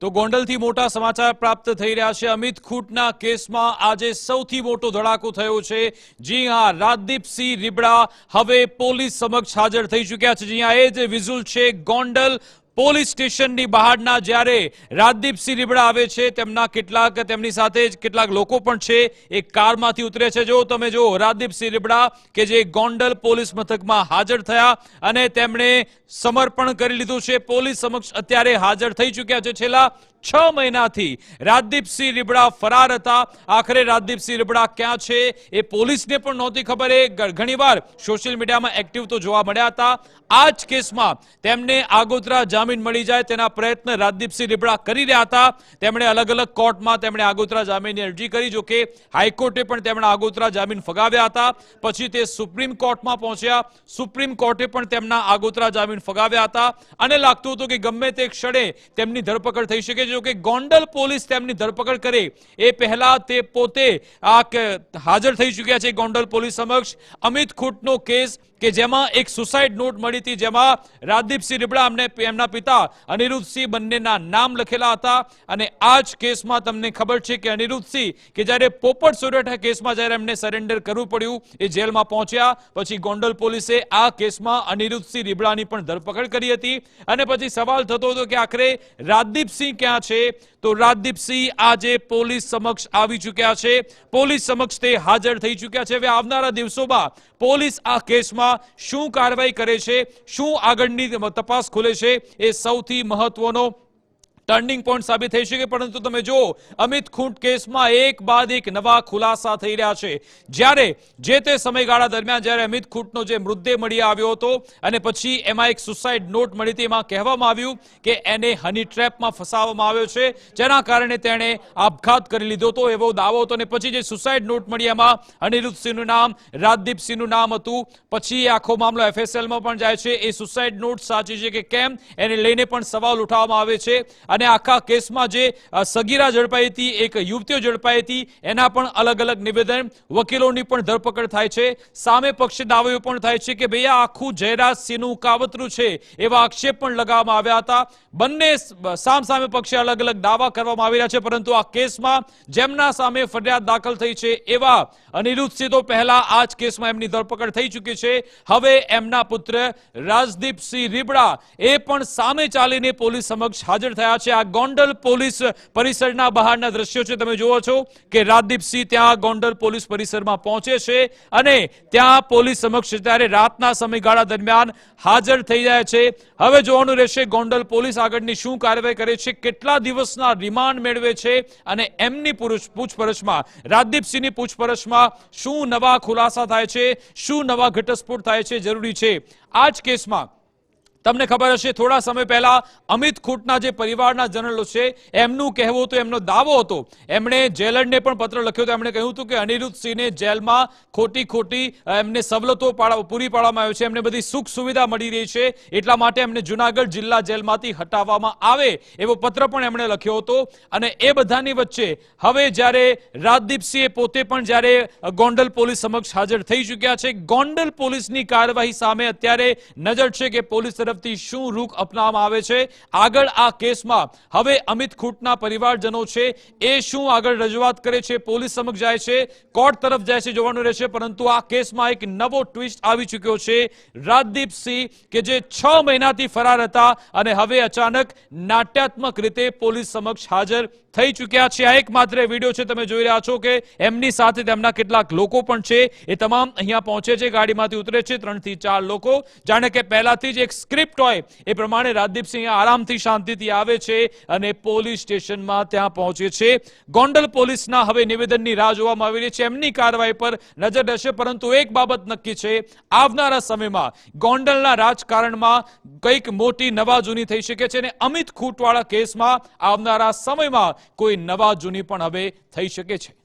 તો ગોંડલથી મોટા સમાચાર પ્રાપ્ત થઈ રહ્યા છે. અમિત ખૂટના કેસમાં આજે સૌથી મોટો ધડાકો થયો છે. જી હા, રાજદીપસિંહ રીબડા હવે પોલીસ સમક્ષ હાજર થઈ ચૂક્યા છે. જી હા, એ જે વિઝુલ છે. ગોંડલ પોલીસ સ્ટેશનની બહારના જ્યારે રાજદીપસિંહ રીબડા આવે છે, તેમના કેટલાક, તેમની સાથે જ કેટલાક લોકો પણ છે, એ કારમાંથી ઉતરે છે. જો તમે જો રાજદીપસિંહ રીબડા કે જે ગોંડલ પોલીસ મથકમાં હાજર થયા અને તેમણે સમર્પણ કરી લીધું છે. પોલીસ સમક્ષ અત્યારે હાજર થઈ ચૂક્યા છે. છેલ્લા છ મહિનાથી રાજદીપસિંહ રીબડા ફરાર હતા. આખરે રાજદીપસિંહ રીબડા ક્યાં છે એ પોલીસને પણ નહોતી ખબર. એ ઘણીવાર સોશિયલ મીડિયામાં એક્ટિવ તો જોવા મળ્યા હતા. આ જ કેસમાં તેમને આગોતરા જામીન મળી જાય તેના પ્રયત્ન રાજદીપસિંહ રીબડા કરી રહ્યા હતા. તેમણે અલગ અલગ કોર્ટમાં તેમણે આગોતરા જામીનની અરજી કરી, જોકે હાઈકોર્ટે પણ તેમણે આગોતરા જામીન ફગાવ્યા હતા. પછી તે સુપ્રીમ કોર્ટમાં પહોંચ્યા. સુપ્રીમ કોર્ટે પણ તેમના આગોતરા જામીન ફગાવ્યા હતા. અને લાગતું હતું કે ગમે તે ક્ષણે તેમની ધરપકડ થઈ શકે જો કે ગોંડલ પોલીસ તેમની ધરપકડ કરે, એ પહેલા તે પોતે આ હાજર થઈ ચૂક્યા છે ગોંડલ પોલીસ સમક્ષ. અમિત ખૂટનો કેસ કે જેમાં એક સુસાઇડ નોટ મળી હતી જેમાં રાજદીપસિંહ રીબડા અમને એમના પિતા અનિરુદ્ધસિંહ બંનેના નામ લખેલા હતા. અને આ જ કેસમાં તમને ખબર છે કે અનિરુદ્ધસિંહ કે જ્યારે પોપટ સોરઠા કેસમાં જ્યારે એમને સરેન્ડર કરવું પડ્યું, એ જેલમાં પહોંચ્યા. પછી ગોંડલ પોલીસે આ કેસમાં અનિરુદ્ધસિંહ રીબડાની પણ ધરપકડ કરી હતી. અને પછી સવાલ થતો હતો કે આખરે રાજદીપસિંહ ક્યાં છે? તો રાજદીપસિંહ આજે પોલીસ સમક્ષ આવી ચૂક્યા છે. પોલીસ સમક્ષ તે હાજર થઈ ચૂક્યા છે. હવે આવનારા દિવસોમાં પોલીસ આ કેસમાં શું કાર્યવાહી કરે છે, શું આગળની તપાસ ખુલે છે, એ સૌથી મહત્વનો ટર્નિંગ પોઈન્ટ સાબિત થઈ શકે, પરંતુ તમે જો અમિત ખૂંટ કેસમાં એક બાદ એક નવા ખુલાસા થઈ રહ્યા છે. જ્યારે, જે તે સમયગાળા દરમિયાન જ્યારે અમિત ખૂંટનો જે મૃતદેહ મળી આવ્યો હતો, અને પછી એમાં એક સુસાઇડ નોટ મળી હતી, એમાં કહેવામાં આવ્યું કે એને હની ટ્રેપમાં ફસાવવામાં આવ્યો છે, જેના કારણે તેણે આપઘાત કરી લીધો હતો, એવો દાવો હતો, અને પછી જે સુસાઇડ નોટ મળી, એમાં અનિરુદ્ધસિંહનું નામ રાજદીપસિંહનું નામ હતું, પછી આખો મામલો એફએસએલમાં પણ જાય છે. એ સુસાઇડ નોટ સાચી છે કે કેમ? એને લઈને પણ સવાલ ઉઠાવવામાં આવે છે, અને આખા કેસમાં જે સગીરા ઝડપાઈ હતી એક યુવતીઓ ઝડપાઈ હતી એના પણ અલગ અલગ નિવેદન. વકીલોની પણ ધરપકડ થાય છે. સામે પક્ષે દાવો પણ થાય છે કે ભાઈ આખું જયરાજસિંહનું કાવતરું છે એવા આક્ષેપ પણ લગાવવામાં આવ્યા હતા. બંને સામ સામે પક્ષે અલગ અલગ દાવા કરવામાં આવી રહ્યા છે, પરંતુ આ કેસમાં જેમના સામે ફરિયાદ દાખલ થઈ છે એવા અનિરુદ્ધસિંહ તો પહેલા આ જ કેસમાં એમની ધરપકડ થઈ ચૂકી છે. હવે એમના પુત્ર રાજદીપસિંહ રીબડા એ પણ સામે ચાલીને પોલીસ સમક્ષ હાજર થયા છે. આ ગોંડલ પોલીસ પરિસરના બહારના દ્રશ્યો છે. તમે જુઓ છો કે રાજદીપસિંહ ત્યાં ગોંડલ પોલીસ પરિસરમાં પહોંચે છે અને ત્યાં પોલીસ સમક્ષ ત્યારે રાતના સમયગાળા દરમિયાન હાજર થઈ જાય છે. હવે જોવાનું રહેશે ગોંડલ પોલીસ આગળની શું કાર્યવાહી કરે છે. કેટલા દિવસના રિમાન્ડ મેળવે છે અને એમની પૂછપરછમાં રાજદીપસિંહની પૂછપરછમાં શું નવા ખુલાસા થાય છે? શું નવા ઘટસ્ફોટ થાય છે? જરૂરી છે. આ જ કેસમાં તમને ખબર હશે, થોડા સમય પહેલા અમિત ખૂટના જે પરિવારના જનરલો છે, એમનું કહેવું હતું, એમનો દાવો હતો. એમણે જેલરને પણ પત્ર લખ્યો હતો. એમણે કહ્યું હતું કે અનિરુદ્ધસિંહને જેલમાં ખોટી ખોટી એમને સવલતો પૂરી પાડવામાં આવી છે. એમને બધી સુખ સુવિધા મળી રહી છે. એટલા માટે એમને જુનાગઢ જિલ્લા જેલમાંથી હટાવવામાં આવે એવો પત્ર પણ એમણે લખ્યો હતો. અને એ બધાની વચ્ચે હવે જ્યારે રાજદીપસિંહે પોતે પણ જ્યારે ગોંડલ પોલીસ સમક્ષ હાજર થઈ ચૂક્યા છે, ગોંડલ પોલીસની કાર્યવાહી સામે અત્યારે નજર છે કે પોલીસ તરફથી શું રૂખ અપનાવવામાં આવે છે? આગળ આ કેસમાં હવે અમિત ખૂટના પરિવારજનો છે. એ શું આગળ રજૂઆત કરે છે? પોલીસ સમક્ષ જાય છે. કોર્ટ તરફ જાય છે, જોવાનું રહેશે. પરંતુ આ કેસમાં એક નવો ટ્વિસ્ટ આવી ચૂક્યો છે. રાજદીપસિંહ કે જે છ મહિનાથી ફરાર હતા અને હવે અચાનક નાટ્યાત્મક રીતે પોલીસ સમક્ષ હાજર થઈ ચૂક્યા છે. આ એક માત્ર વીડિયો છે. તમે જોઈ રહ્યા છો કે એમની સાથે તેમના કેટલાક લોકો પણ છે. એ તમામ અહીંયા પહોંચે છે. ગાડીમાંથી ઉતરે છે ત્રણથી ચાર લોકો. જાણે કે પહેલાથી જ એક સ્ક્રિપ્ટ હોય, એ પ્રમાણે રાજદીપસિંહ આરામથી શાંતિથી આવે છે અને પોલીસ સ્ટેશનમાં ત્યાં પહોંચે છે. ગોંડલ પોલીસના હવે નિવેદનની રાહ જોવામાં આવી રહી છે. એમની કાર્યવાહી પર નજર રહેશે, પરંતુ એક બાબત નક્કી છે. આવનારા સમયમાં ગોંડલના રાજકારણમાં કંઈક મોટી નવા જૂની થઈ શકે છે અને અમિત ખૂટવાળા કેસમાં આવનારા સમયમાં કોઈ નવા જૂની પણ હવે થઈ શકે છે.